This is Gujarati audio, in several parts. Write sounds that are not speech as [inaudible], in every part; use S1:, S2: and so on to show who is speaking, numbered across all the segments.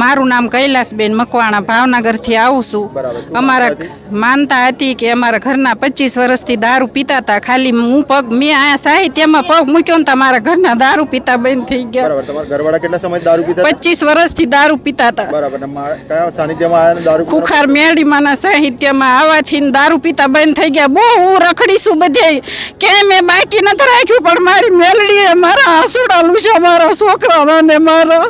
S1: મારું નામ કૈલાસબેન મકવાણા ભાવનગરથી આવું છું. અમારા
S2: માનતા
S1: હતી? કે અમારા ઘરના પચીસ વર્ષથી દારૂ પીતા હતા. ખાલી હું પગ મેં આ સાહિત્યમાં પગ મૂક્યો ને મારા ઘરના દારૂ પીતા બંધ થઈ ગયા.
S2: ઘરવાળા કેટલા સમય દારૂ પીતા
S1: પચીસ વર્ષથી દારૂ પીતા હતા? ખુખાર મેળીમાંના સાહિત્યમાં આવવાથી દારૂ પીતા બંધ થઈ ગયા. બહુ હું રખડીશું બધે. કે મેં બાકી નથી રાખ્યું પણ મારી મેલડીએ મારા આંસુડા લૂછ્યા મારા છોકરાના ને મારા.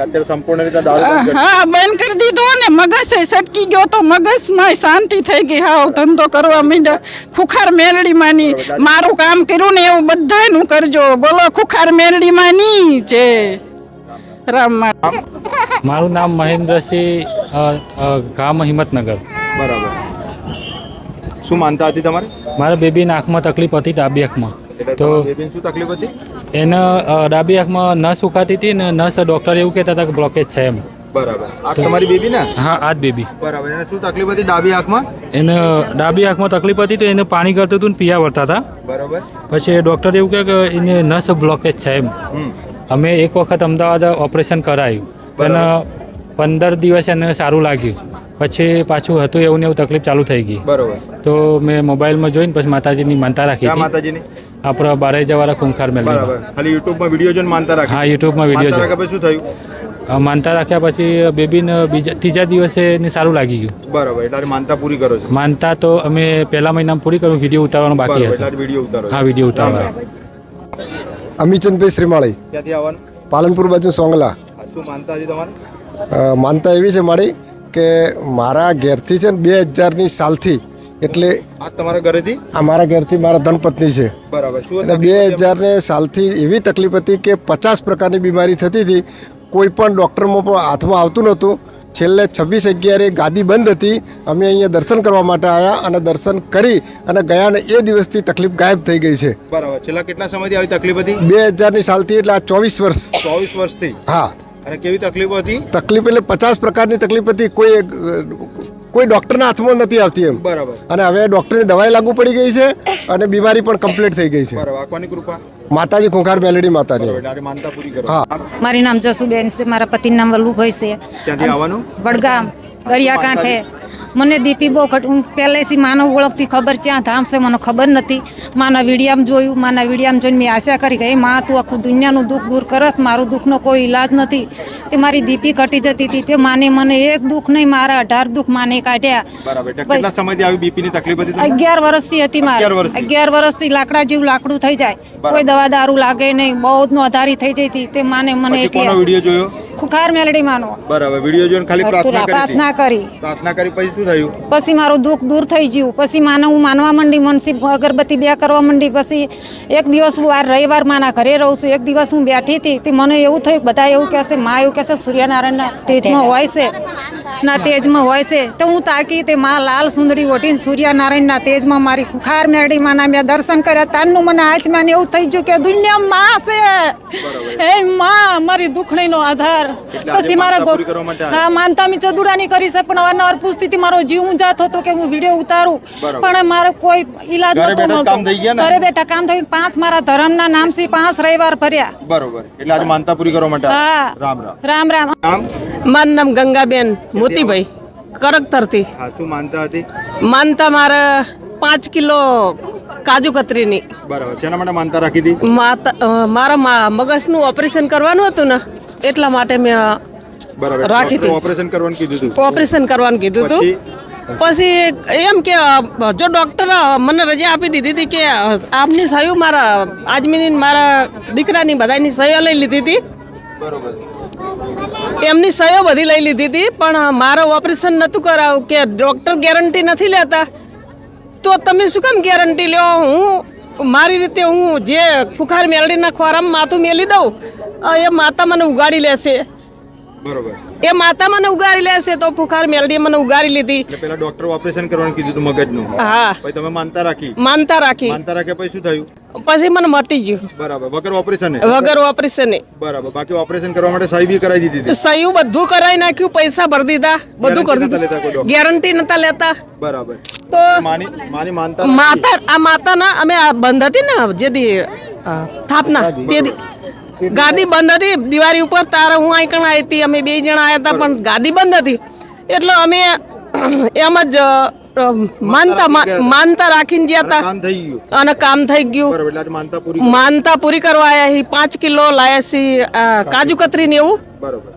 S2: અત્યારે સંપૂર્ણ રીતે દારૂ
S1: હા બંધ કરી દીધો ને મગજ સટકી ગયો તો મગજમાં શાંતિ થઈ ગઈ. હાવ ધંધો કરવા માંડ્યા. ખુખાર મેરડી માની મારું કામ કર્યું ને એવું બધાનું કરજો. બોલો ખુખાર મેરડી માની છે. રામ મા-
S3: મારું નામ મહેન્દ્રસિંહ ગામ હિંમતનગર.
S2: બરાબર. શું માનતા હતી તમારે?
S3: મારા બેબીની આંખમાં તકલીફ હતી ડાબી આંખમાં. તો
S2: બેબીને શું તકલીફ હતી?
S3: એને ડાબી આંખમાં નસ સુકાતી હતી ને નસ ડૉક્ટર એવું કહેતા હતા કે બ્લોકેજ છે એમ.
S2: બરાબર. આ તમારી બેબી ને?
S3: હા આ જ બેબી.
S2: બરાબર. એને શું તકલીફ હતી ડાબી આંખમાં?
S3: એને ડાબી આંખમાં તકલીફ હતી તો એને પાણી કરતું હતું ને પીયા વળતા હતા.
S2: બરાબર.
S3: પછી ડૉક્ટર એવું કહે કે એને નસ બ્લોકેજ છે એમ. અમે એક વખત અમદાવાદ ઓપરેશન કરાયું. પણ પંદર દિવસ એને સારું લાગ્યું. પછી પાછું હતું એવું ને એવું તકલીફ ચાલુ થઈ ગઈ.
S2: બરોબર.
S3: તો મેં મોબાઈલમાં જોઈને પછી માતાજીની માનતા રાખી
S2: માતાજીની?
S3: આપણા બારે જવાળા ખૂંખાર મેળવી
S2: બરાબર. ખાલી યુટ્યુબમાં વીડિયો જોઈને માનતા રાખે.
S3: હા યુટ્યુબમાં વીડિયો છે
S2: પછી શું થયું?
S3: માનતા રાખ્યા પછી બેબીને બીજા ત્રીજા દિવસે એને સારું લાગી ગયું.
S2: બરાબર એટલે માનતા પૂરી કરો છો.
S3: માનતા તો અમે પહેલા મહિનામાં પૂરી કર્યું વીડિયો ઉતારવાનો બાકી હતો.
S2: વીડિયો ઉતારો
S3: હા વીડિયો ઉતારવા
S4: અમીચંદભાઈ શ્રીમાળી.
S2: ક્યાંથી આવવાનું?
S4: પાલનપુર બાજુ સોંગલા.
S2: શું માનતા છે તમારે?
S4: માનતા એવી છે મારી કે મારા ઘેરથી છે ને બે હજારની સાલથી એટલે
S2: આ તમારા ઘરેથી?
S4: આ મારા ઘરથી મારા ધનપત્ની છે.
S2: બરાબર. શું
S4: અને બે હજારને સાલથી એવી તકલીફ હતી કે પચાસ પ્રકારની બીમારી થતી હતી. કોઈ પણ ડૉક્ટરમાં પણ હાથમાં આવતું નહોતું. છેલ્લે છવ્વીસ અગિયારે ગાદી બંધ હતી. અમે અહીંયા દર્શન કરવા માટે આવ્યા અને દર્શન કરી અને ગયા ને એ દિવસથી તકલીફ ગાયબ થઈ ગઈ છે.
S2: બરાબર. છેલ્લા કેટલા સમયથી આવી તકલીફ હતી?
S4: બે હજારની સાલથી એટલે આ ચોવીસ વર્ષ.
S2: ચોવીસ વર્ષથી?
S4: હા.
S2: અને કેવી તકલીફો હતી?
S4: તકલીફ એટલે પચાસ પ્રકારની તકલીફ હતી. કોઈ કોઈ ડૉક્ટરના હાથમાં નથી આવતી એમ.
S2: બરાબર.
S4: અને હવે ડૉક્ટરની દવાઈ લાગુ પડી ગઈ છે [laughs] અને બીમારી પણ કમ્પ્લીટ થઈ ગઈ છે.
S2: બરાબર. આંખવાની કૃપા.
S4: માતાજી ખોખાર મેલેડી
S2: કરો.
S4: હા.
S5: મારી નામ જસુબેન છે મારા પતિનું નામ વલ્લુભાઈ છે. વડગામ દરિયા દરિયાકાંઠે મને દીપી બહુ ઘટ હું પહેલેથી માનવ ઓળખતી ખબર ક્યાં ધામ છે મને ખબર નથી. માના વિડીયામાં જોયું માના વિડીયામાં જોઈને મેં આશા કરી કે એ માં તું આખું દુનિયાનું દુઃખ દૂર કરસ મારું દુઃખનો કોઈ ઈલાજ નથી. તે મારી દીપી ઘટી જતી હતી. તે માને મને એક દુઃખ નહીં મારા અઢાર દુઃખ માને કાઢ્યા? અગિયાર વર્ષથી હતી મારે. અગિયાર વર્ષથી. લાકડા જેવું લાકડું થઈ જાય. કોઈ દવા દારૂ લાગે નહીં બહુ જ નોંધારી થઈ જઈ હતી તે માને મને
S2: વીડિયો જોયો?
S5: ખુખાર મેલડી માનો.
S2: બરાબર વિડિયો જોઈને ખાલી પ્રાર્થના કરી
S5: પ્રાર્થના કરી.
S2: પ્રાર્થના કરી પછી શું થયું?
S5: પછી મારું દુઃખ દૂર થઈ ગયું. પછી માને હું માનવા માંડી મનસી અગરબત્તી બે કરવા માંડી. પછી એક દિવસ હું આ રવિવાર માના ઘરે રહું છું. એક દિવસ હું બેઠી હતી. તે મને એવું થયું બધા એવું કહેશે માં એવું કહેશે સૂર્યનારાયણના તેજમાં હોય છે. ના તેજમાં હોય છે. તો હું તાકી તે માં લાલ સુંદરી ઓઢીને સૂર્યનારાયણના તેજમાં મારી ખુખાર મેરડી માના મેં દર્શન કર્યા. તારનું મને આંચમાં એવું થઈ ગયું કે દુનિયા માં છે. એ માં મારી દુખણીનો આધાર.
S2: આજે
S5: પછી મારા? હા માનતા મેં ચદુડાની કરી છે પણ અવારનવાર પૂછતી હતી મારો જીવ ઊંઝા થતો કે હું વીડિયો ઉતારું. પણ મારો કોઈ ઈલાજ
S2: ઘરે બેઠા
S5: મળતો.
S2: કામ થઈ
S5: ઘરે બેઠા કામ થયું. પાંચ મારા ધર્મના નામથી પાંચ રવિવાર ફર્યા.
S2: બરોબર. એટલે આજે માનતા પૂરી કરવા માટે
S5: હા.
S2: રામ રામ.
S5: રામ રામ.
S6: મારું નામ ગંગાબેન મોતીભાઈ કરકતરથી
S2: હા શું માનતા હતી?
S6: માનતા મારે પાંચ કિલો કાજુ કતરીની.
S2: બરાબર. શેના માટે માનતા રાખી હતી?
S6: મારા મગજ મગજનું ઓપરેશન કરવાનું હતું ને એટલા માટે મેં રાખી હતી.
S2: ઓપરેશન કરવાનું કીધું હતું
S6: ઓપરેશન કરવાનું કીધું હતું
S2: પછી?
S6: એમ કે જો ડૉક્ટર મને રજા આપી દીધી હતી કે આપની સહી મારા આજમીની મારા દીકરાની બધાની સહયો લઈ લીધી હતી. એમની સહયો બધી લઈ લીધી હતી પણ મારો ઓપરેશન નહોતું કરાવું કે ડૉક્ટર ગેરંટી નથી લેતા. તો તમે શું કેમ ગેરંટી લ્યો? હું મારી રીતે હું જે ફુખાર મેલડીના ખોરામાં માથું મેલી દઉં એ માતા મને ઉગાડી લેશે.
S2: બરોબર.
S6: એ માતા મને ઉગારી લેશે તો ફુખાર મેલડી મને ઉગાડી લીધી.
S2: પેલા ડોક્ટર ઓપરેશન કરવાનું કીધું તું મગજનું.
S6: હા.
S2: પછી તમે માનતા રાખી?
S6: માનતા રાખી.
S2: માનતા રાખે પછી શું થયું?
S6: પછી મને મટી ગયું.
S2: બરાબર. વગર ઓપરેશન
S6: વગર ઓપરેશન
S2: બરાબર. બાકી ઓપરેશન કરવા માટે સહી બી કરાવી દીધી
S6: સહી બધું કરાવી નાખ્યું પૈસા ભરી દીધા બધું કરી દીધું. ગેરંટી નતા લેતા.
S2: બરાબર.
S6: તો
S2: માની માની માનતા
S6: માતા આ માતાના અમે આ બંધ હતી ને જે સ્થાપના તે દી ગાદી બંધ હતી દિવાળી ઉપર તારે હું અહીં કણ આવી હતી? અમે બે જણા આવ્યા હતા પણ ગાદી બંધ હતી. એટલે અમે [clears throat] એમ જ માનતા માનતા રાખીને ગયા હતા. અને કામ થઈ ગયું.
S2: માનતા પૂરી
S6: કરવા આવ્યા પાંચ કિલો લાયા છીએ કાજુ કતરી ને એવું.
S2: બરાબર.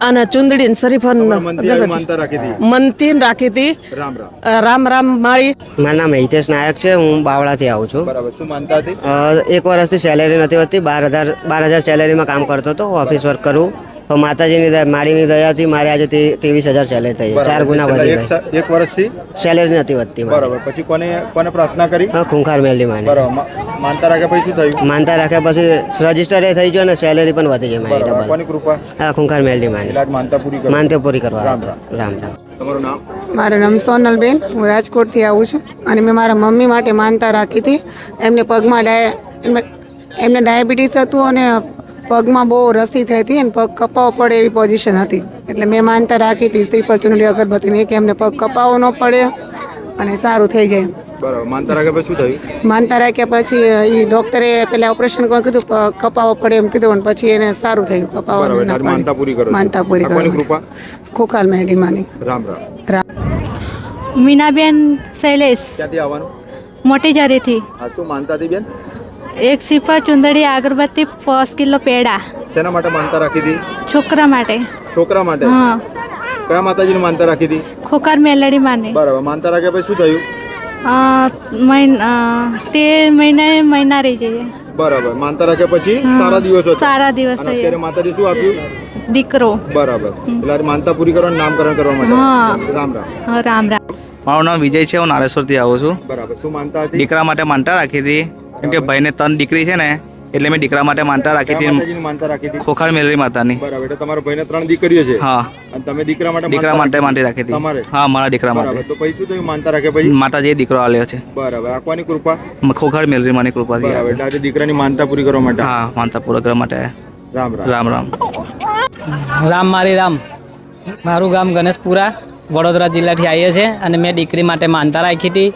S6: અને ચુંદડી શરીફન
S2: મંદિર રાખી હતી.
S6: મનથી રાખી હતી.
S2: રામ રામ.
S6: રામ મારી
S7: મારું નામ હિતેશ નાયક છે હું બાવળાથી આવું છું.
S2: બરાબર શું માનતા હતી?
S7: અ, એક વર્ષથી સેલેરી નથી હોતી બાર હજાર બાર હજાર સેલેરીમાં કામ કરતો હતો ઓફિસ વર્ક કરું. પણ માતાજીની દયા માળીની દયાથી મારે આજે ત્રેવીસ હજાર સેલેરી થઈ ચાર ગુના વધી
S2: એક
S7: ગઈ
S2: એક વર્ષથી?
S7: સેલેરી નથી વધતી
S2: બરાબર. પછી કોને કોને પ્રાર્થના કરી?
S7: હા ખૂંખાર મેળવી માની.
S2: બરાબર. માનતા રાખ્યા પછી શું થયું?
S7: માનતા રાખ્યા પછી રજિસ્ટર એ થઈ ગયો અને સેલેરી પણ વધી ગઈ મારી ડબલ
S2: કૃપા?
S7: હા ખૂંખાર મેલી માની.
S2: માનતા પૂરી કરી.
S7: પૂરી કરવા.
S2: રામ
S7: રામ. રામ
S2: તમારું નામ?
S8: મારું નામ સોનલબેન. હું રાજકોટથી આવું છું. અને મેં મારા મમ્મી માટે માનતા રાખી હતી. એમને પગમાં ડાય એમને ડાયાબિટીસ હતું અને પગમાં બહુ રસી થઈ હતી અને પગ કપાવો પડે એવી પોઝિશન હતી. એટલે મેં માનતા રાખી હતી શ્રીફળ ચુનડી અગરબત્તીની કે એમને પગ કપાવો ન પડે અને સારું થઈ જાય
S2: બરાબર. માનતા રાખ્યા પછી શું થયું?
S8: માનતા રાખ્યા પછી એ ડૉક્ટરે પેલા ઓપરેશન કરવા કીધું કપાવો પડે એમ કીધું અને પછી એને સારું થયું કપાવવાનું
S2: માનતા પૂરી કરો
S8: માનતા પૂરી કરો
S2: કૃપા?
S8: ખોખાલ મેડીમાની
S2: રામ રામ.
S8: રામ
S9: મીનાબેન શૈલેષ.
S2: ક્યાંથી આવવાનું?
S9: મોટી જારીથી
S2: હા શું માનતા હતી બેન?
S9: એક સિપા ચુંદડી અગરબત્તી પાંચ કિલો પેડા.
S2: શેના માટે માનતા રાખી હતી?
S9: છોકરા માટે.
S2: છોકરા માટે?
S9: હા.
S2: કયા માતાજીની માનતા રાખી હતી?
S9: ખોકાર મેલડી માને.
S2: બરાબર. માનતા રાખ્યા પછી શું થયું?
S9: તે મહિના મહિના રહી જઈએ.
S2: બરાબર. માનતા રાખ્યા પછી સારા દિવસો
S9: સારા દિવસ
S2: અત્યારે માતાજી શું આપ્યું?
S9: દીકરો.
S2: બરાબર. એટલે માનતા પૂરી કરવાનું નામકરણ કરવા માટે.
S9: હા.
S2: રામ રામ.
S9: રામ રામ.
S10: મારું નામ વિજય છે. હું નારેશ્વરથી આવું છું.
S2: બરાબર. શું માનતા હતી?
S10: દીકરા માટે માનતા રાખી હતી. કેમ કે ભાઈને ત્રણ દીકરી છે ને એટલે મેં દીકરા માટે માનતા રાખી હતી.
S2: માતાજીની માનતા રાખી હતી.
S10: ખોખાર મેલરી માતાની.
S2: બરાબર એટલે તમારા ભાઈને ત્રણ દીકરીઓ છે.
S10: હા.
S2: અને તમે દીકરા માટે
S10: દીકરા
S2: માનતા
S10: માટે માનતી રાખી હતી.
S2: તમારે.
S10: હા મારા દીકરા માટે.
S2: તો પછી શું થયું? માનતા રાખે પછી?
S10: માતાજી દીકરો આલ્યો છે.
S2: બરાબર આખવાની કૃપા?
S10: ખોખાર મેલરી માની કૃપાથી
S2: થી એટલે આજે દીકરાની માનતા પૂરી કરવા માટે
S10: હા માનતા પૂરા કરવા માટે.
S2: રામ રામ.
S10: રામ રામ.
S11: રામ મારી રામ. મારું ગામ ગણેશપુરા વડોદરા જિલ્લાથી આવીએ છીએ અને મેં દીકરી માટે માનતા રાખી હતી.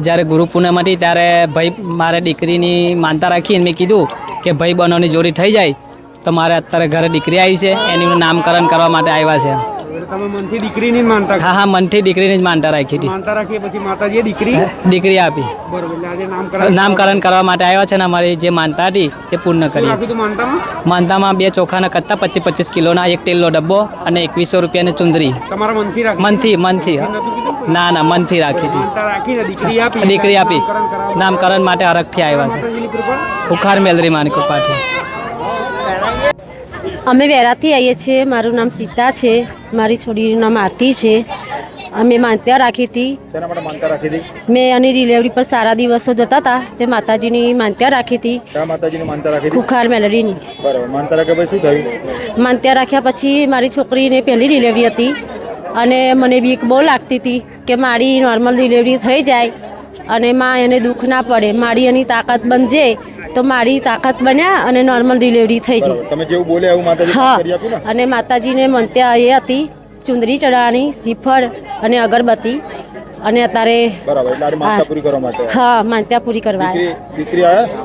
S11: જ્યારે ગુરુ પૂનમ હતી ત્યારે ભાઈ મારે દીકરીની માનતા રાખીને મેં કીધું કે ભાઈ બહેનોની જોડી થઈ જાય તો મારે અત્યારે ઘરે દીકરી આવી છે. એનું નામકરણ કરવા માટે આવ્યા છે.
S12: તમે મનથી દીકરીની જ માનતા
S11: હા હા મનથી દીકરીની જ માનતા રાખી હતી.
S12: માનતા રાખીએ પછી માતાજીએ દીકરી
S11: દીકરી આપી.
S12: બરોબર એટલે આજે નામકરણ
S11: નામકરણ કરવા માટે આવ્યા છે ને અમારી જે માનતા હતી એ પૂર્ણ કરી
S12: માનતામાં?
S11: બે ચોખાના કત્તા પચીસ પચીસ કિલોના એક તેલનો ડબ્બો અને એકવીસો રૂપિયાની ચુંદરી.
S12: તમારા મનથી
S11: મનથી મનથી. ના ના મનથી રાખી હતી.
S12: દીકરી આપી નામકરણ
S11: માટે અરગથી આવ્યા છે.
S12: માતાજીની
S11: મેલરી માની કૃપાથી.
S9: અમે વેરાથી આવીએ છીએ. મારું નામ સીતા છે. મારી છોડીનું નામ આરતી છે. અમે માનતા રાખી હતી. મેં એની ડિલિવરી પર સારા દિવસો જતા હતા. તે માતાજીની માનતા રાખી હતી. ખુખાર મેલડીની.
S2: માનતા રાખ્યા પછી
S9: માનતા રાખ્યા પછી મારી છોકરીને પહેલી ડિલિવરી હતી. અને મને બીક બહુ લાગતી હતી કે મારી નોર્મલ ડિલિવરી થઈ જાય. અને માં એને દુઃખ ના પડે. મારી એની તાકાત બનજે તો મારી તાકાત બન્યા અને નોર્મલ ડિલિવરી થઈ જાય.
S2: તમે જેવું બોલે એવું માતાજી
S9: હા. અને માતાજીને મંત્યા એ હતી ચુંદરી ચડાણી શ્રીફળ અને અગરબત્તી. અને અત્યારે હા. માનતા પૂરી કરવા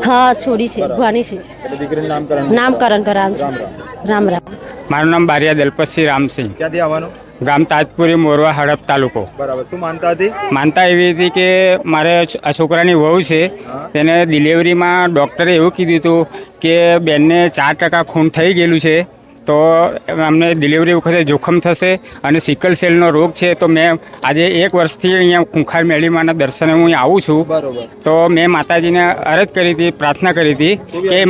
S9: હા છોડી છે ભવાની છે.
S2: એટલે દીકરીનું નામકરણ
S9: નામકરણ કરાવવાનું છે. રામ રામ.
S12: મારું નામ બારિયા દલપતસિંહ રામસિંહ.
S2: ક્યાંથી આવવાનું?
S12: ગામ તાજપુરી મોરવા હડપ તાલુકો.
S2: બરાબર. શું માનતા હતી?
S12: માનતા એવી હતી કે મારે આ છોકરાની વહુ છે. તેને ડિલિવરીમાં ડૉક્ટરે એવું કીધું હતું કે બેનને ચાર ટકા ખૂન થઈ ગયેલું છે. તો અમને ડિલિવરી વખતે જોખમ થશે અને સિકલ સેલનો રોગ છે તો મેં આજે એક વર્ષથી અહીંયા ખૂંખાર મેળીમાના દર્શને હું આવું છું. તો મેં માતાજીને અરજ કરી હતી પ્રાર્થના કરી હતી? કે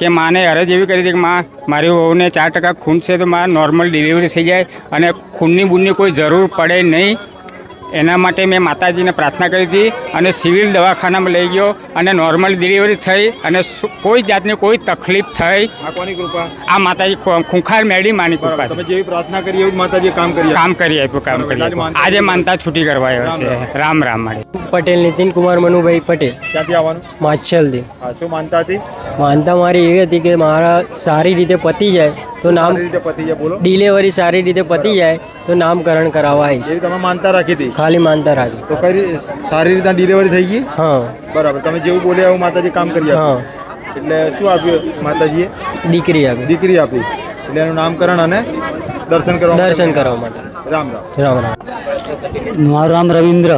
S12: કે માને અરજ એવી કરી હતી કે માં મારી વહુને ચાર ટકા ખૂન છે તો મારા નોર્મલ ડિલિવરી થઈ જાય અને ખૂનની બૂનની કોઈ જરૂર પડે નહીં. એના માટે મેં માતાજીને પ્રાર્થના કરી હતી અને સિવિલ દવાખાનામાં લઈ ગયો અને નોર્મલ ડિલિવરી થઈ અને કોઈ જાતની કોઈ તકલીફ થઈ.
S2: આ કોની કૃપા.
S12: આ માતાજી ખુંખાર મેળી માની કૃપા
S2: તમે જેવી પ્રાર્થના કરી એવું માતાજી કામ કરી
S12: કામ કરી આપ્યું કામ કરી આજે માનતા છૂટી કરવા આવ્યો છે. રામ. રામ માટે
S11: પટેલ નીતિન કુમાર મનુભાઈ પટેલ.
S2: ક્યાંથી આવવાનું?
S11: માછલથી.
S2: શું માનતા હતી?
S11: માનતા મારી એ હતી કે મારા સારી રીતે પતી જાય. તો નામ
S2: સારી જાય બોલો.
S11: ડિલિવરી સારી રીતે પતી જાય તો નામકરણ કરાવવા આવીશ
S2: તમે માનતા રાખી હતી?
S11: ખાલી માનતા રાખી.
S2: તો કઈ સારી રીતના ડિલિવરી થઈ ગઈ?
S11: હા.
S2: બરાબર. તમે જેવું બોલ્યા એવું માતાજી કામ કરી
S11: હા.
S2: એટલે શું આપ્યું માતાજીએ?
S13: દીકરી આપી.
S2: દીકરી આપી. એટલે એનું નામકરણ અને દર્શન કરવા માટે.
S13: દર્શન કરવા માટે.
S2: રામ રામ.
S13: રામ રામ.
S14: મારું નામ રવિન્દ્ર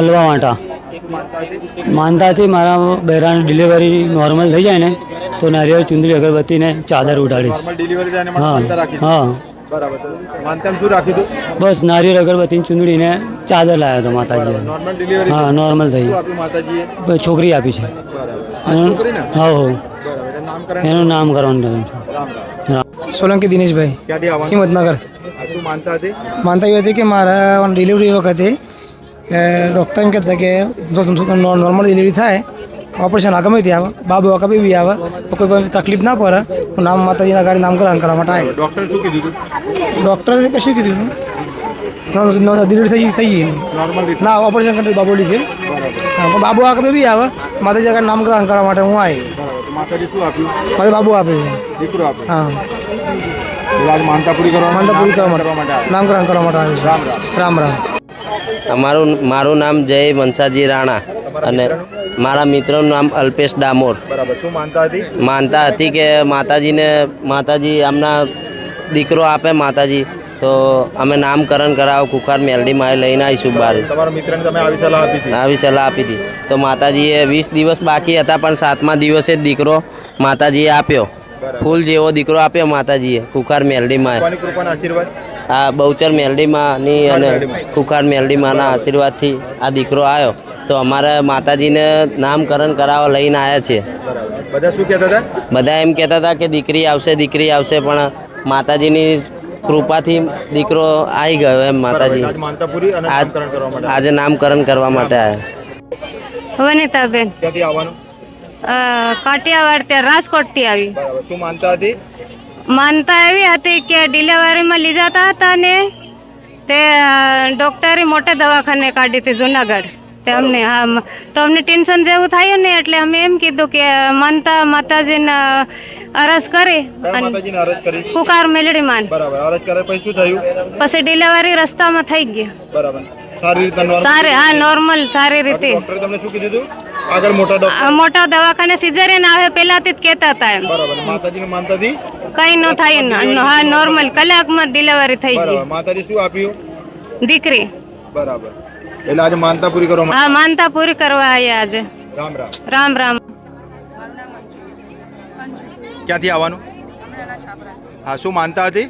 S14: અલવા વાંટા માનતાથી મારા બહેરાની ડિલિવરી નોર્મલ થઈ જાય ને તો નારિયેળ ચુંદડી અગરબત્તીને ચાદર ઉડાડીશ. હા હા. બસ નારિયેળ અગરબત્તી ચુંદડી ને ચાદર લાવ્યો હતો
S2: માતાજી
S14: હા નોર્મલ થઈ. છોકરી આપી છે. હા હો. એનું નામ કરવાનું છે?
S2: રામ રામ.
S13: સોલંકી દિનેશભાઈ હિંમતનગર.
S2: માનતા હતી?
S13: એવી હતી કે મારા ડિલિવરી વખતે ડૉક્ટર એમ કહેતા કે જો નોર્મલ ડિલિવરી થાય ઓપરેશન આગળ તે આવે. બાબુ કભી બી આવે. તો કોઈ પણ તકલીફ ના પડે. હું નામ માતાજીના ગાડી નામકરણ કરવા માટે આવે
S2: ડૉક્ટરે શું કીધું
S13: ડૉક્ટરે કશું કીધું ડિલિવરી થઈ થઈ ગઈ ના ઓપરેશન કરી બાબુ લીધે. હા આ બાબુ આગળ બી આવે. માતાજી આગળ નામકરણ કરવા માટે હું આવી
S2: માતાજી શું આપ્યું?
S13: મારે બાબુ આપે.
S2: દીકરો આપે.
S13: હા.
S2: માનતા પૂરી કરવા
S13: માનતા પૂરી કરવા માટે નામકરણ કરવા માટે
S2: રામ રામ
S13: રામ.
S7: અમારું મારું નામ જય મનસાજી રાણા. અને મારા મિત્રનું નામ અલ્પેશ ડામોર.
S2: બરાબર. શું માનતા હતી?
S7: માનતા હતી કે માતાજીને માતાજી આમના દીકરો આપે માતાજી તો અમે નામકરણ કરાવો કુખાર મેલડીમાં લઈને આવીશું બહાર
S2: તમારા મિત્રને તમે આવી સલાહ આપી હતી?
S7: આવી સલાહ આપી હતી. તો માતાજીએ વીસ દિવસ બાકી હતા પણ સાતમા દિવસે જ દીકરો માતાજીએ આપ્યો. ફૂલ જેવો દીકરો આપ્યો માતાજીએ કુખાર મેલડીમાં.
S2: આશીર્વાદ.
S7: આ બહુચર મેલડીમાંની અને ખુખાર મેલડીમાંના આશીર્વાદથી આ દીકરો આવ્યો. તો અમારે માતાજીને નામકરણ કરાવવા લઈને આવ્યા છે
S2: બધા શું કહેતા હતા?
S7: બધા એમ કહેતા હતા કે દીકરી આવશે દીકરી આવશે પણ માતાજીની કૃપાથી દીકરો આવી ગયો એમ માતાજી.
S2: આજ નામકરણ કરવા માટે
S7: આજે નામકરણ કરવા માટે આવ્યા.
S15: વનિતાબેન
S2: ક્યાંથી આવવાનું?
S15: કાઠિયાવાડ ત્યાં રાજકોટથી આવી.
S2: શું માનતા હતી?
S15: માનતા એવી હતી કે ડિલિવરીમાં લઈ જતા હતા ને તે ડોક્ટરે મોટા દવાખાને કાઢી હતી જુનાગઢ. તે અમને હા તો અમને ટેન્શન જેવું થયું ને એટલે અમે એમ કીધું કે માનતા માતાજીને અરજ કરી અને કુકાર મેલડી માન
S2: પછી
S15: ડિલિવરી રસ્તામાં થઈ ગઈ
S2: બરાબર. સારી રીતે
S15: સારી હા નોર્મલ સારી રીતે.
S2: ડોક્ટરે તમને શું કીધું આગળ મોટા ડોક્ટર
S15: મોટા દવાખાને સિઝેરિયન આવે પહેલાથી જ કહેતા હતા એમ.
S2: બરાબર માતાજીને માનતા હતી
S15: કઈ ન થાય હા નોર્મલ કલાકમાં ડિલિવરી થઈ ગઈ.
S2: માતાજી શું આપ્યું?
S15: દીકરી.
S2: બરાબર. એટલે આજે માનતા પૂરી કરવા
S15: હા માનતા પૂરી કરવા આવ્યા આજે.
S2: રામ રામ.
S15: રામ રામ.
S2: ક્યાંથી આવવાનું? હા શું માનતા હતી?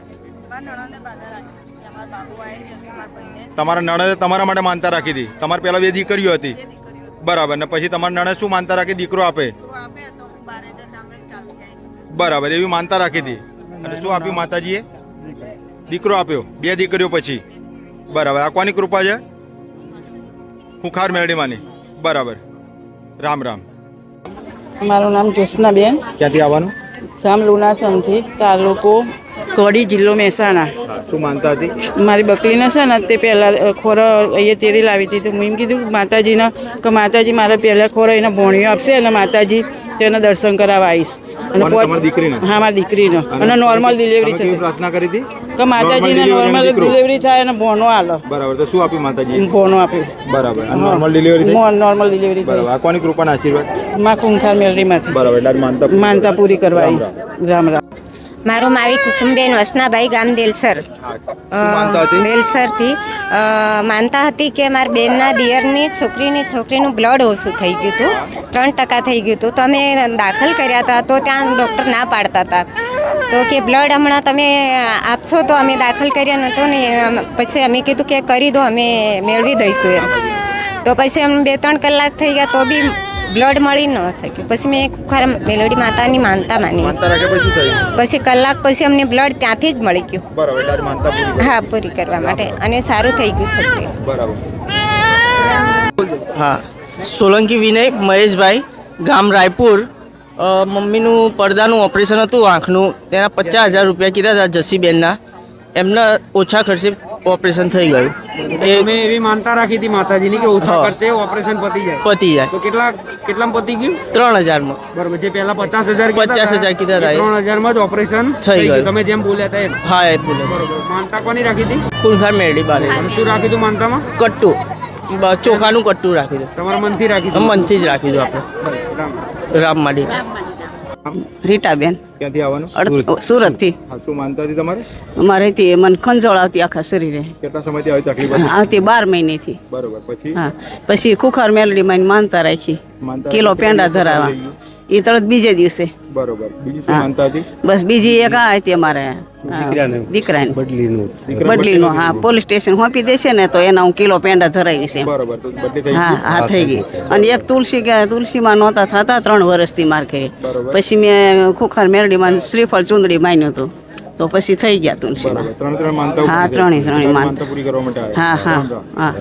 S2: તમારા નણંદે તમારા માટે માનતા રાખી હતી. તમારે પહેલા બે દીકરીઓ હતી. બરાબર. ને પછી તમારા નણંદ શું માનતા રાખી? દીકરો આપે. બરાબર. એવી માનતા રાખી હતી. અને શું આપ્યું માતાજીએ? દીકરો આપ્યો. બે દીકરીઓ પછી. બરાબર. આ કોની કૃપા છે? ખુખાર મેળડીમાંની બરાબર. રામ રામ.
S16: મારું નામ જ્યોત્સનાબેન.
S2: ક્યાંથી આવવાનું?
S16: ગામ લુણાસણથી તાલુકો કડી જિલ્લો મહેસાણા.
S2: શું માનતા હતી?
S16: મારી બકરીને છે ને તે પહેલાં ખોરા અહીંયા તેરી લાવી હતી. તો હું એમ કીધું માતાજીને કે માતાજી મારા પહેલાં ખોરા એને ભોણિયો આપશે અને માતાજી તેને દર્શન કરાવવા આવીશ. અને? હા મારી દીકરીનો. અને નોર્મલ ડિલિવરી થશે.
S2: પ્રાર્થના કરી હતી?
S16: કે માતાજીને નોર્મલ ડિલિવરી થાય અને ભોનો આલો.
S2: બરાબર તો શું આપ્યું માતાજી
S16: ભોનો આપ્યું.
S2: બરાબર નોર્મલ ડિલિવરી
S16: નોર્મલ ડિલિવરી
S2: બરાબર કોની કૃપાના આશીર્વાદ?
S16: માં કુંખાર મેલરીમાંથી
S2: બરાબર એટલે માનતા.
S16: માનતા પૂરી કરવા
S2: રામ
S16: રામ.
S17: મારું માવી કુસુમબેન વસનાભાઈ ગામ દેલસર. દેલસરથી. માનતા હતી કે મારા બેનના દિયરની છોકરીની છોકરીનું બ્લડ ઓછું થઈ ગયું હતું. ત્રણ ટકા થઈ ગયું હતું. તો અમે દાખલ કર્યા હતા તો ત્યાં ડૉક્ટર ના પાડતા હતા. તો કે બ્લડ હમણાં તમે આપશો તો અમે દાખલ કર્યા નહોતો ને પછી અમે કીધું કે કરી દો અમે મેળવી દઈશું એમ. તો પછી અમને બે ત્રણ કલાક થઈ ગયા તો બી બ્લડ મળી ન શક્યું. પછી મેં ખુખાર મેલોડી માતાની માનતા માની.
S2: પછી
S17: કલાક પછી અમને બ્લડ ત્યાંથી જ મળી ગયું.
S2: બરાબર એટલે આજ માનતા પૂરી
S17: હા પૂરી કરવા માટે. અને સારું થઈ ગયું
S2: છે
S18: હા સોલંકી વિનય મહેશભાઈ ગામ રાયપુર. મમ્મીનું પડદાનું ઓપરેશન હતું આંખનું. તેના પચાસ હજાર રૂપિયા કીધા હતા જસીબેનના. એમના ઓછા ખર્ચે ઓપરેશન થઈ ગયું. એ
S13: મેં એવી માનતા રાખી હતી માતાજીની કે ઓછા ખર્ચે ઓપરેશન પતી જાય.
S18: પતી જાય.
S13: તો કેટલા કેટલામાં પતી ગયું?
S18: ત્રણ હજારમાં.
S13: બરોબર જે પહેલા પચાસ હજાર
S18: પચાસ હજાર કીધા હતા.
S13: ત્રણ હજારમાં જ ઓપરેશન
S18: થઈ
S13: ગયું. તમે જેમ બોલ્યા હતા એમ
S18: હા એ બોલે
S13: બરોબર. માનતા કોની રાખી હતી?
S18: કુલખાર મેરડી બારે.
S13: શું રાખ્યું હતું માનતામાં?
S18: કટ્ટુ. ચોખાનું કટ્ટુ રાખી દો
S13: તમારા મનથી રાખી હતી?
S18: મનથી જ રાખી દો આપણે.
S13: રામ
S18: રામ. માટે
S19: રીટાબેન.
S2: ક્યાંથી આવવાનું?
S19: સુરત. સુરતથી.
S2: શું માનતા હતી તમારે?
S19: અમારે તે મને ખંજોળ આવતી આખા શરીરે.
S2: કેટલા સમયથી આવી તકલીફ
S19: આવતી બાર મહિનેથી.
S2: બરોબર પછી?
S19: હા પછી ખુખાર મેલડી માં માનતા રાખી. કિલો પેંડા ધરાવા. એ તરત બીજે દિવસે.
S2: બરોબર બીજી શું માનતા હતી?
S19: બસ બીજી એક આ હતી અમારે. દીકરાને
S2: બદલીનું.
S19: બદલીનું હા પોલીસ સ્ટેશન હોપી દેશે ને તો એના હું કિલો પેંડા
S2: ધરાવી થઈ
S19: હા હા થઈ ગઈ. અને એક તુલસી ગયા તુલસીમાં નહોતા થતા ત્રણ વર્ષથી માર કરી પછી મેં ખુખાર મેરડીમાં શ્રીફળ ચુંદડી માન્યું હતું. તો પછી થઈ ગયા તુલસીમાં.
S2: ત્રણ ત્રણ માનતા
S19: હા, ત્રણેય ત્રણેય માનતા.
S2: પૂરી કરવા માટે આવ્યા.
S19: હા હા. હા.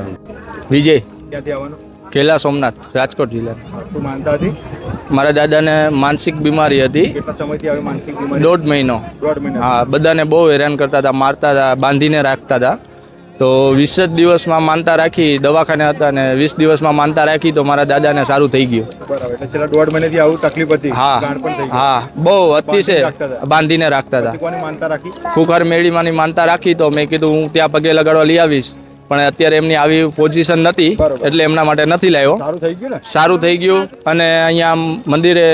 S10: વિજય.
S2: ક્યાંથી આવવાનું?
S10: કેલા સોમનાથ રાજકોટ જિલ્લા
S2: શું માનતા હતી?
S10: મારા દાદાને માનસિક બીમારી હતી. દોઢ મહિનો. હા બધાને બહુ હેરાન કરતા હતા મારતા હતા બાંધીને રાખતા હતા. તો વીસ જ દિવસમાં માનતા રાખી દવાખાને હતા ને વીસ દિવસમાં માનતા રાખી તો મારા દાદાને સારું થઈ ગયું.
S2: દોઢ મહિનાથી આવું તકલીફ હતી.
S10: હા. હા બહુ અતિશય બાંધીને રાખતા હતા. ખુખાર મેળીમાંની માનતા રાખી તો મેં કીધું હું ત્યાં પગે લગાડવા લઈ આવીશ. પણ અત્યારે એમની આવી પોઝિશન નથી એટલે એમના માટે નથી લાવ્યો.
S2: સારું થઈ ગયું ને?
S10: સારું થઈ ગયું અને અહીંયા મંદિરે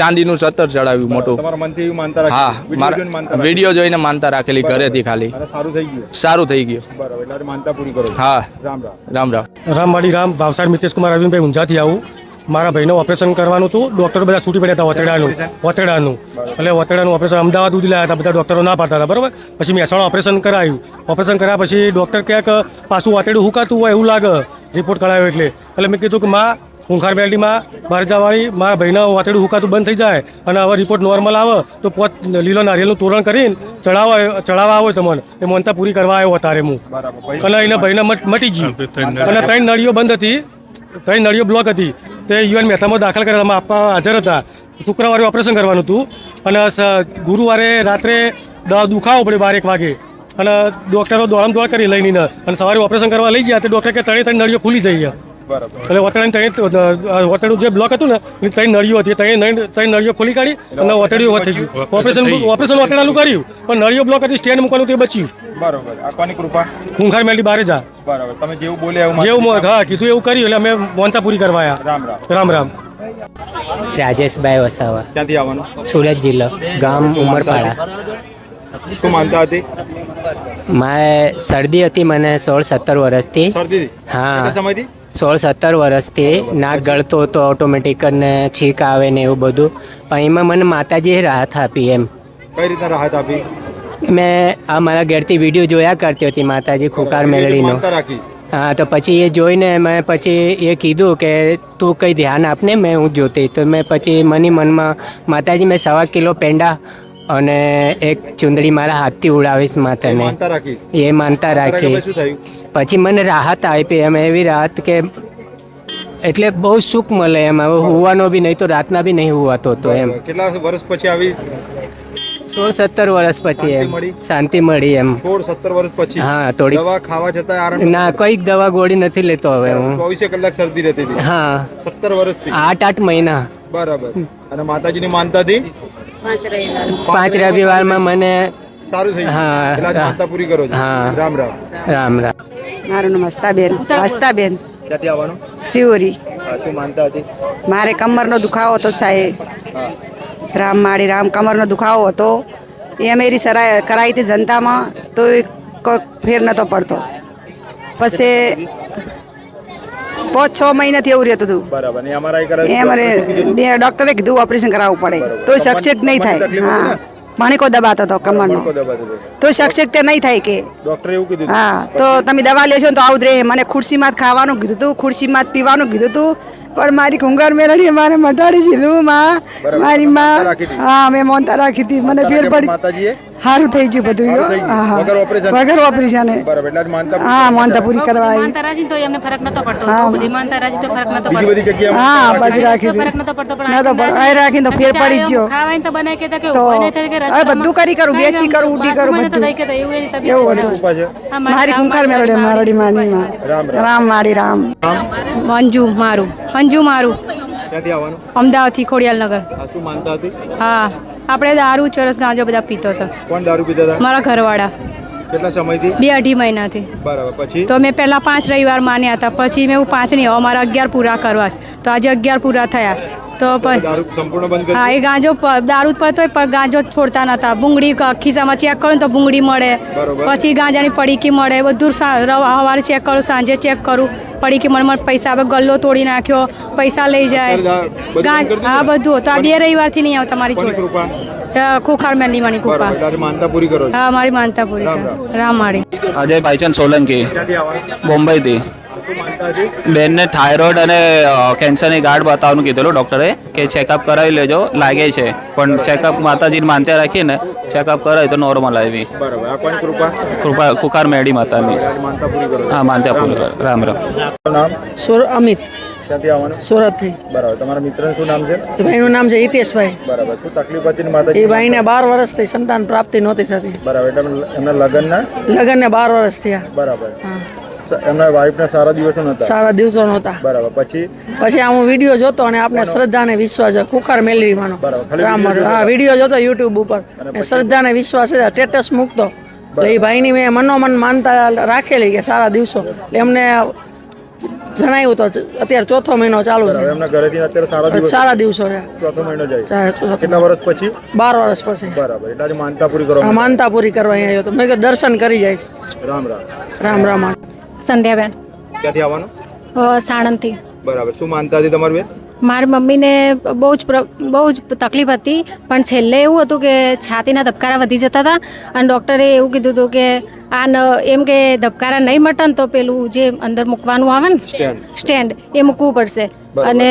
S10: ચાંદીનું સતર ચડાવ્યું મોટું.
S2: તમારા મનથી એવી માનતા રાખી.
S10: હા
S2: વીડિયો જોઈને માનતા
S10: રાખેલી ઘરેથી ખાલી.
S2: સારું થઈ ગયું.
S10: સારું થઈ ગયું.
S2: બરાબર એટલે આજે માનતા પૂરી કરો. છો.
S10: હા.
S2: રામ રામ.
S10: રામ
S20: માળી રામ ભાવસાર મિતેશ કુમાર અરવિંદભાઈ ઊંઝાથી આવું. મારા ભાઈને ઓપરેશન કરવાનું હતું. ડૉક્ટર બધા છૂટી પડ્યા હતા વતેડાનું વતેડાનું. એટલે વતેડાનું ઓપરેશન અમદાવાદ સુધી લાયા હતા. બધા ડૉક્ટરો ના પાડતા હતા બરાબર? પછી મહેસાણા ઓપરેશન કરાયું. ઓપરેશન કર્યા પછી ડૉક્ટર ક્યાંક પાછું વતેડું હુકાતું હોય એવું લાગે રિપોર્ટ કરાયો એટલે. એટલે મેં કીધું કે માં ખૂંખાર બેલ્ટીમાં બહાર જવાળી મારા ભાઈના વાતડું હુકાતું બંધ થઈ જાય. અને હવે રિપોર્ટ નોર્મલ આવે તો પોત લીલો નારિયેલનું તોરણ કરીને ચડાવવા ચડાવવા આવે તમને. એ મનતા પૂરી કરવા આવ્યો અત્યારે હું. અને એના ભાઈને મટ- મટી ગયું. અને ત્રણ નળીઓ બંધ હતી. ત્રણ નળીઓ બ્લોક હતી. તે યુએન મહેસામાં દાખલ કરેલા. આપવા હાજર હતા. શુક્રવારે ઓપરેશન કરવાનું હતું. અને ગુરુવારે રાત્રે દુખાવો પડ્યો બાર એક વાગે. અને ડૉક્ટરો દોડમ દોડ કરી લઈને અને સવારે ઓપરેશન કરવા લઈ ગયા. તે ડૉક્ટર કે ત્રણે ત્રણ નળીઓ ખુલી જઈ
S2: બરાબર.
S20: એટલે વતડાની ત્રણ વતડું જે બ્લોક હતું ને એની ત્રણ નળીઓ હતી. ત્રણ ત્રણ નળીઓ ખોલી કાઢી અને વતડ્યું થઈ ગયું. ઓપરેશન ઓપરેશન વતડાનું કર્યું. પણ નળીઓ બ્લોક હતી સ્ટેન્ડ મૂકવાનું તે બચ્યું.
S2: બરોબર. આ કોની કૃપા.
S20: ખૂંખાર મેલડી બારે જા.
S2: બરાબર. તમે જેવું બોલે એવું
S20: જેવું હા કીધું એવું કર્યું એટલે અમે મોનતા પૂરી કરવા આવ્યા
S2: રામ રામ.
S20: રામ રામ.
S21: રાજેશભાઈ વસાવા.
S2: ક્યાંથી આવવાનું?
S21: સુરત જિલ્લો ગામ ઉમરપાડા.
S2: શું માનતા હતી?
S21: મારે શરદી હતી મને સોળ સત્તર વર્ષથી.
S2: શરદી
S21: હા.
S2: સમયથી?
S21: સોળ સત્તર વર્ષથી નાક ગળતો હતો ઓટોમેટિક ને છીક આવે ને એવું બધું. પણ એમાં મને માતાજીએ રાહત આપી એમ.
S2: કઈ રીતના રાહત આપી?
S21: મેં આ મારા ઘરથી વીડિયો જોયા કરતી હતી માતાજી ખુકાર મેલડીનો. હા તો પછી એ જોઈને મેં પછી એ કીધું કે તું કંઈ ધ્યાન આપને મેં હું જોતી. તો મેં પછી મની મનમાં માતાજી મેં સવા કિલો પેંડા અને એક ચુંદડી મારા હાથથી ઉડાવીશ માતાને. એ માનતા રાખી
S2: શું થયું?
S21: પછી મને રાહત આપી એમ એવી રાહત કે એટલે બહુ સુખ મળે એમ. હવે હોવાનો બી નહીં તો રાતના બી નહીં હોવાતો હતો એમ.
S2: કેટલા વર્ષ પછી આવી?
S21: સોળ સત્તર વર્ષ પછી એમ. શાંતિ મળી? એમ.
S2: સોળ સત્તર વર્ષ પછી?
S21: હા, થોડી
S2: દવા ખાવા છતાં આરામ
S21: ના કંઈક દવા ગોળી નથી લેતો હવે હું.
S2: ચોવીસે કલાક શરદી રહેતી હતી.
S21: હા.
S2: સત્તર વર્ષથી?
S21: આઠ આઠ મહિના.
S2: બરાબર. અને માતાજીની માનતા હતી?
S21: પાંચ રવિવારમાં મને
S2: સારું થઈ
S21: હા,
S2: પૂરી કરો
S21: હા.
S2: રામ રામ.
S21: રામ રામ.
S8: મારું નામ હસ્તાબેન હસ્તાબેન.
S2: ક્યાંથી આવવાનું?
S8: શિવરી
S2: શું માનતા હતી?
S8: મારે કમરનો દુખાવો હતો સાહેબ. રામ માળી રામ કમરનો દુખાવો હતો. એ અમેરી સરાય કરાવી હતી જનતામાં તો એ કોઈ ફેર નહોતો પડતો. પછી પાંચ છ મહિનાથી એવું રહેતું હતું.
S2: બરાબર. ને અમારા અહીં કરે
S8: એ અમારે ડૉક્ટરે ડોક્ટરે કીધું ઓપરેશન કરાવવું પડે. તો સક્સેસ નહીં થાય. હા. પાણીકો દબાતો હતો કમરનો. તો. સક્સેસ નહીં થાય કે.
S2: ડોક્ટરે એવું કીધું
S8: હા તો તમે દવા લેશો તો આવું જ રહે. મને ખુરશીમાં જ ખાવાનું કીધું હતું ખુરશીમાં જ પીવાનું કીધું હતું. પણ મારી ઘૂંઘર મેળડીએ મારે મટાડી દીધું માં. મારી માં. હા મેં મોનતા રાખી હતી મને ફેર પડી. સારું થઈ ગયું બધું.
S2: વગર ઓપરેશન?
S8: હા મોનતા પૂરી કરવા આવી
S9: તો એમને ફરક નતો પડતો.
S8: હા.
S9: તો ફરક નતો
S2: બીજી બધી જગ્યાએ
S8: હા બધી રાખી
S9: ફરક નતો પડતો પણ
S8: નતો પડતો. આ રાખીને તો ફેર પડી ગયો.
S9: ખાવાય તો બનાય કે કે
S8: બધું કરી કરું બેસી કરું ઉઠી કરું બધું.
S9: એવું.
S8: હતું મારી કુંકાર મેળડી મારડી માની માં.
S2: રામ
S8: રામ. માડી રામ.
S22: મંજુ મારું. મંજુ મારું. અમદાવાદથી
S2: શું માનતા હતી?
S22: હા. આપણે દારૂ ચરસ ગાંજો બધા પીતો હતો.
S2: કોણ દારૂ પીતા હતા?
S22: મારા ઘરવાળા.
S2: કેટલા સમયથી?
S22: બે અઢી મહિનાથી.
S2: બરાબર પછી?
S22: તો મેં પહેલાં પાંચ રવિવાર માન્યા હતા. પછી મેં હું પાંચ નહીં હવે મારા અગિયાર પૂરા કરવા છે. તો આજે અગિયાર પૂરા થયા. તો હા એ ગાંજો દારૂ પડતો હોય પણ ગાંજો છોડતા નતા ભૂંગળી ક- ખિસ્સામાં ચેક કરું ને તો ભૂંગળી મળે. પછી ગાંજાની પડીકી મળે. બધું સવારે ચેક કરું સાંજે ચેક કરું. પડીકી મળે મને પૈસા હવે ગલ્લો તોડી નાખ્યો. પૈસા લઈ જાય. હા બધું તો આ બે રવિવારથી નહીં આવતા મારી
S2: કોની
S22: જોડે. ખોખાર મેલી માની કૃપા.
S2: એટલે આજે માનતા પૂરી કરો
S22: હા મારી માનતા પૂરી
S2: રામ
S22: મારી.
S23: અજય ભાઈચંદ સોલંકી. બોમ્બેથી. બેનને થાઇરોઇડ અને કેન્સરની ગાઢ બતાવવાનું કીધેલું ડૉક્ટરે કે ચેકઅપ કરાવી લેજો લાગે છે. પણ ચેકઅપ માતાજીને માનતા રાખીને ચેકઅપ કરાવી તો નોર્મલ આવી.
S2: બરાબર. આ કોની કૃપા?
S23: કૃપા કુકાર મેડી માતાની. હા માનતા પૂરી કરો. રામ રામ.
S2: નામ?
S24: સુર અમિત. સુરતથી
S2: બરાબર. તમારા મિત્રનું શું નામ છે?
S24: એ ભાઈનું નામ છે હિતેશભાઈ.
S2: બરાબર. શું તકલીફ હતી ને
S24: એ ભાઈને બાર વર્ષથી સંતાન પ્રાપ્તિ નહોતી થતી.
S2: બરાબર. એટલે ને એમના લગ્નના?
S24: લગ્નને બાર વર્ષ થયા.
S2: બરાબર. એમના વાઈફને સારા દિવસો નહોતા?
S24: સારા દિવસો નહોતા.
S2: બરાબર પછી?
S24: પછી આ હું વીડિયો જોતો અને આપણે શ્રદ્ધા અને વિશ્વાસ કુકર મેલરીમાંનો
S2: બરાબર
S24: હા વીડિયો જોતો યુટ્યુબ ઉપર. શ્રદ્ધાને વિશ્વાસ છે સ્ટેટસ મૂકતો. એટલે એ ભાઈની મેં મનોમન માનતા રાખેલી કે સારા દિવસો. એટલે એમને જણાવ્યું તો અત્યારે ચોથો મહિનો ચાલુ છે.
S2: એમના ઘરેથી અત્યારે સારા દિવસો.
S24: છે.
S2: ચોથો મહિનો જાય. કેટલા વર્ષ પછી?
S24: બાર વર્ષ પછી.
S2: બરાબર એટલે માનતા પૂરી કરો.
S24: માનતા પૂરી કરવા અહીંયા આવ્યો તો. મેં દર્શન કરી જઈશ
S2: રામ રામ.
S24: રામ રામ.
S22: સંધ્યાબેન
S2: ક્યાંથી આવવાનું?
S22: સાણંદથી.
S2: બરાબર. શું માનતા હતી તમારી બેન?
S22: મારી મમ્મીને બહુ જ બહુ જ તકલીફ હતી પણ છેલ્લે એવું હતું કે છાતીના ધબકારા વધી જતા હતા અને ડૉક્ટરે એવું કીધું હતું કે આ ન એમ કે ધબકારા નહીં મટન તો પેલું જે અંદર મૂકવાનું આવે ને સ્ટેન્ડ. એ મૂકવું પડશે. અને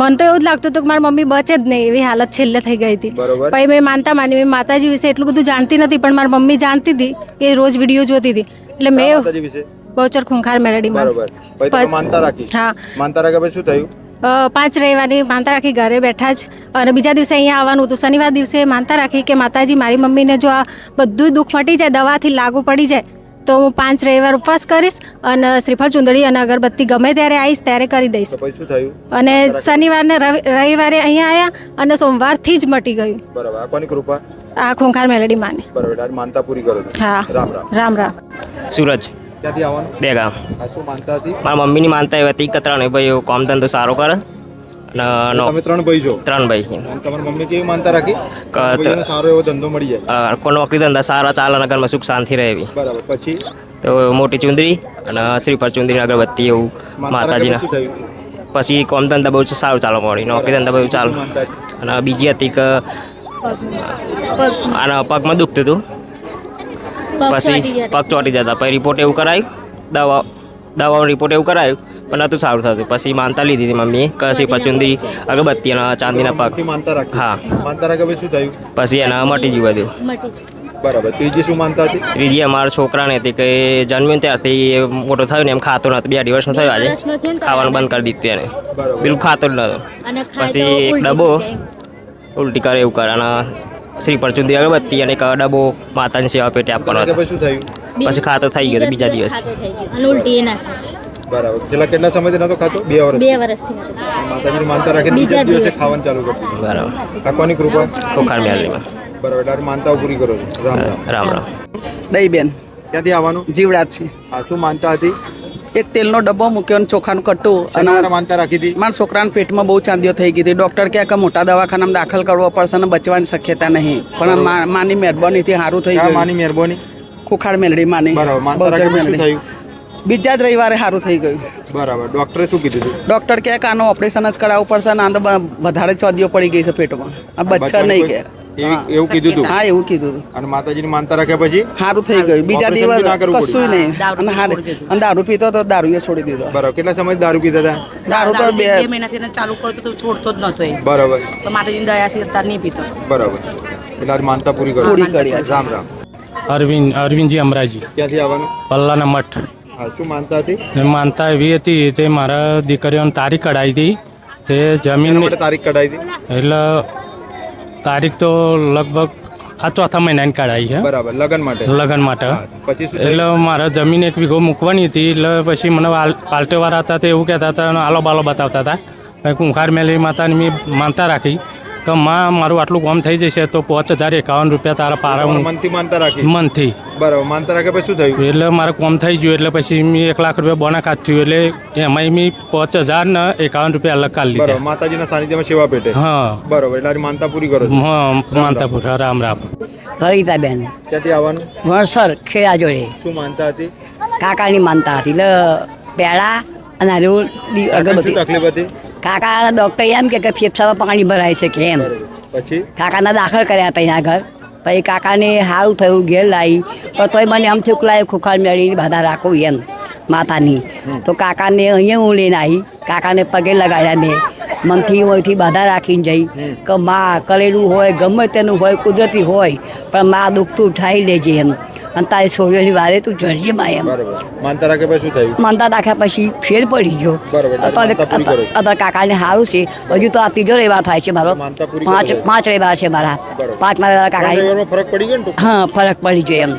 S22: મને તો એવું જ લાગતું હતું કે મારી મમ્મી બચે જ નહીં એવી હાલત છેલ્લે થઈ ગઈ હતી. પછી મેં માનતા માની મેં માતાજી વિશે એટલું બધું જાણતી નથી પણ મારી મમ્મી જાણતી હતી એ રોજ વીડિયો જોતી હતી. એટલે મેં બહુચર ખુંખાર મેલેડીમાં
S2: બરોબર. પછી તમે માનતા રાખી?
S22: હા.
S2: માનતા રાખ્યા પછી શું થયું?
S22: પાંચ રવિવારની માનતા રાખી ઘરે બેઠા જ. અને બીજા દિવસે અહીંયા આવવાનું હતું. શનિવાર દિવસે માનતા રાખી કે માતાજી મારી મમ્મીને જો આ બધું દુઃખ મટી જાય દવાથી લાગુ પડી જાય તો હું પાંચ રવિવાર ઉપવાસ કરીશ અને શ્રીફળ ચુંદડી અને અગરબત્તી ગમે ત્યારે આવીશ ત્યારે કરી દઈશ.
S2: તો પછી શું થયું?
S22: અને શનિવારને રવિ રવિવારે અહીંયા આવ્યા અને સોમવારથી જ મટી ગયું.
S2: બરાબર. આ કોની કૃપા?
S22: આ ખૂંખાર મેલેડી માને.
S2: બરાબર. માનતા પૂરી કરો
S22: હા.
S2: રામ રામ.
S22: રામ રામ.
S25: સુરજ.
S2: ક્યાંથી આવવાનું?
S25: બે ગામ.
S2: શું માનતા હતી?
S25: મારા મમ્મીની માનતા એવી હતી કે ત્રણેય ભાઈઓ કામ ધંધો સારો કરે અને
S2: તમે ત્રણ ભાઈ છો?
S25: ત્રણ ભાઈ.
S2: તમારી મમ્મી કેવી માનતા રાખી? સારો એવો ધંધો મળી જાય.
S25: નોકરી ધંધા સારા ચાલે અને ઘરમાં સુખ શાંતિ રહે એવી.
S2: બરાબર. પછી?
S25: તો મોટી ચુંદરી અને શ્રીફળ ચુંદરી અગરબત્તી એવું માતાજીના.
S2: પછી
S25: કોમ ધંધા બહુ સારું ચાલવા મળી નોકરી ધંધા બહુ ચાલુ. અને બીજી હતી કે આના પગમાં દુખતું હતું. પછી પગ ચોટી જતા. પછી રિપોર્ટ એવું કરાયું. દવા દવાનો રિપોર્ટ એવું કરાયું. પણ નહોતું સારું થતું. પછી માનતા લીધી હતી મમ્મીએ. કે પચુંદી અગરબત્તી અને ચાંદીના પગ
S2: આખી માનતા રાખી.
S25: હા.
S2: પછી શું થયું?
S25: પછી એના મટી ગયું બધું.
S2: બરાબર. ત્રીજી શું માનતા હતી?
S25: ત્રીજી અમારા છોકરાને હતી કે જન્મ્યું ત્યારથી એ મોટો થયો ને એમ ખાતો નતો બે દિવસનો થયો આજે. ખાવાનું બંધ કરી દીધું એને. બિલકુલ ખાતો જ નહોતો. પછી એક ડબ્બો ઉલટી કરે એવું કરે. અને શ્રી પરચુંદી અગરબત્તી અને એક ડબ્બો માતાની સેવા પેટે આપવાનો હતો.
S2: પછી શું થયું?
S25: પછી ખાતો થઈ ગયો બીજા દિવસ
S26: ઉલટી એના.
S2: બરાબર. છેલ્લા કેટલા સમયથી નતો ખાતો? બે વર્ષ
S26: બે વર્ષથી
S2: માતાજી માનતા રાખીને બીજા દિવસે. ખાવાનું ચાલુ કરી દીધું
S25: બરાબર.
S2: ઠાકોરની કૃપા?
S25: ખોખાર મેળવીમાં.
S2: બરાબર. એટલે માનતા માનતાઓ પૂરી કરો રામ રામ.
S25: રામ રામ.
S24: દઈ દહીબેન.
S2: ક્યાંથી આવવાનું?
S24: જીવડાત છે
S2: આ શું માનતા હતી?
S24: એક તેલનો ડબ્બો મૂક્યો અને ચોખાનું કટ્ટું અને
S2: માનતા રાખી હતી?
S24: મારા છોકરાના પેટમાં બહુ ચાંદીઓ થઈ ગઈ હતી. ડૉક્ટર કહે કે મોટા દવાખાનામાં દાખલ કરવો પડશે અને બચવાની શક્યતા નહીં. પણ માની મહેરબાનીથી સારું થઈ ગયું.
S2: માની મહેરબાની?
S24: ખુખાડ મેલડી માની.
S2: બરાબર
S24: બહુચર મેલડી. બીજા જ રવિવારે સારું થઈ ગયું.
S2: બરાબર. ડોક્ટરે શું કીધું
S24: ડોક્ટર કહે કે આનું ઓપરેશન જ કરાવવું પડશે ને આ તો વધારે ચોદીઓ પડી ગઈ છે પેટમાં. આ બચ્ચા નહીં કે.
S2: એવું કીધું હતું
S24: હા એવું કીધું હતું
S2: અને માતાજીને માનતા રાખ્યા પછી?
S24: સારું થઈ ગયું. બીજા દિવસ કશું નહીં. અને હારે અને દારૂ પીતો તો દારૂએ છોડી દીધો.
S2: બરાબર. કેટલા સમય દારૂ પીતા હતા?
S24: દારૂ તો બે
S27: મહિના ચાલુ કરતો તો છોડતો જ નતો
S2: બરાબર.
S27: તો માતાજીની દયા છે અત્યારે નહીં પીતો.
S2: બરાબર. એટલે આજ માનતા પૂરી કરી.
S27: પૂરી કરી.
S2: રામ રામ.
S1: અરવિંદ અરવિંદજી અમરાજી.
S2: ક્યાંથી આવવાનું?
S1: પલ્લાના મઠ.
S2: હા શું માનતા હતી?
S1: માનતા એવી હતી તે મારા દીકરીઓને તારીખ કઢાવી હતી. તે જમીન
S2: તારીખ કઢાવી હતી?
S1: એટલે તારીખ તો લગભગ આ ચોથા મહિનાની કઢાવી છે.
S2: બરાબર લગ્ન માટે?
S1: લગ્ન માટે. એટલે મારે જમીન એક વીઘો મૂકવાની હતી એટલે પછી મને પાલટેવાળા હતા તે એવું કહેતા હતા આલો બાલો બતાવતા હતા. કુંખાર મેલી માતાની મેં માનતા રાખી. કે માં મારું આટલું કામ થઈ જશે તો પાંચ હજાર એકાવન રૂપિયા તારા પારા હું
S2: મનથી માનતા રાખી.
S1: મનથી.
S2: બરાબર માનતા રાખે પછી શું થયું?
S1: એટલે મારે કોમ થઈ ગયું એટલે પછી મેં એક લાખ રૂપિયા બોના ખાત થયું એટલે એમાંય મેં પાંચ હજાર ને એકાવન રૂપિયા અલગ કાઢી
S2: બરાબર
S1: લીધા.
S2: માતાજીના સાનિધ્યમાં સેવા પેટે.
S1: હા.
S2: બરાબર એટલે માનતા પૂરી કરો છો.
S1: હા માનતા પૂરી રામ રામ.
S28: લલિતાબેન
S2: ક્યાંથી આવવાનું?
S28: વણસર ખેડા જોડે.
S2: શું માનતા હતી?
S28: કાકાની માનતા હતી એટલે પેડા અને અગરબત્તી.
S2: તકલીફ હતી?
S28: કાકાના ડૉક્ટર એમ કે કે ફેફસામાં પાણી ભરાય છે કે એમ.
S2: પછી?
S28: કાકાના દાખલ કર્યા હતા અહીંયા આગળ પછી કાકાને સારું થયું ઘેર લાવી. પણ તોય મને આમ થયું લાય ખુખાર મેળવી બાધા રાખું એમ માતાની. તો કાકાને અહીંયા હું લઈને આવી. કાકાને પગે લગાડ્યા ને મનથી હોયથી બાધા રાખીને જઈ. કે માં કરેલું હોય ગમે તેનું હોય કુદરતી હોય પણ માં દુઃખ તું ઉઠાવી લેજે એમ. અને તારી છોડેલી વારે તું જડજે માં એમ
S2: માનતા રાખે પછી શું થયું?
S28: માનતા રાખ્યા પછી ફેર પડી ગયો.
S2: બરાબર,
S28: અત્યારે કાકાને સારું છે. હજુ તો આ ત્રીજો રવિવાર થાય છે મારો. પાંચ પાંચ રવિવાર છે મારા. પાંચ મારા કાકા
S2: ફરક પડી ગયો
S28: હા ફરક પડી ગયો એમ.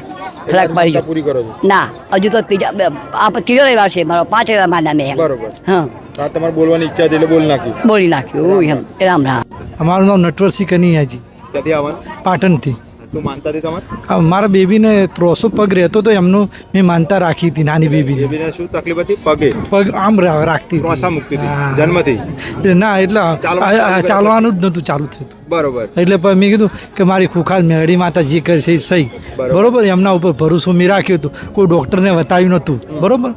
S28: ફરક પડી ગયો.
S2: પૂરી કરો
S28: ના હજુ તો ત્રીજા આ ત્રીજો રવિવાર છે મારો. પાંચ રવિવાર માના મેં
S2: બરોબર.
S28: હા.
S2: આ તમારે બોલવાની ઈચ્છા હતી એટલે બોલ નાખ્યું
S28: બોલી નાખ્યું. એમ. રામ રામ.
S29: અમારું નામ નટવરસિંહ કનૈયાજી.
S2: ક્યાંથી આવવાનું
S29: પાટણથી.
S2: શું માનતા હતી તમારે?
S29: મારા બેબીને ત્રોસો પગ રહેતો તો એમનું મેં માનતા રાખી હતી નાની બેબીને.
S2: બેબીને શું તકલીફ હતી? પગે?
S29: પગ આમ રાખતી
S2: ત્રોસા મુકતી જન્મથી?
S29: ના એટલે
S2: ચાલવાનું
S29: જ નહોતું ચાલુ થતું
S2: બરોબર.
S29: એટલે પણ મેં કીધું કે મારી ખુખાલ મેળી માતા જે કરશે એ સહી. બરોબર? એમના ઉપર ભરોસો મેં રાખ્યો હતો. કોઈ ડૉક્ટરને બતાવ્યું નહોતું. બરોબર?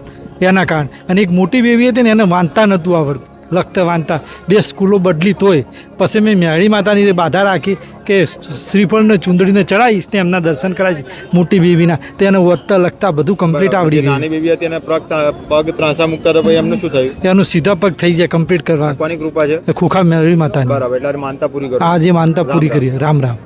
S29: એના કારણે. અને એક મોટી બેબી હતી ને એને માનતા નહોતું આવડતું. લખતા વાંચતા બે સ્કૂલો બદલી તોય. પછી મેં મેળી માતાની બાધા રાખી કે શ્રીફળને ચૂંદડીને ચડાવીશ ને એમના દર્શન કરાવીશ મોટી બેબીના. તો એને વધતા લખતા બધું કમ્પ્લીટ આવડી ગયું
S2: નાની બેબી હતી એને પગ ત્રાસા મૂકતા તો એમને શું થયું?
S29: એનું સીધા પગ થઈ જાય કમ્પ્લીટ કરવા.
S2: કોની કૃપા છે?
S29: ખુખા મેળી માતાની.
S2: બરાબર એટલે માનતા પૂરી કરી.
S29: આજે માનતા પૂરી કરી રામ રામ.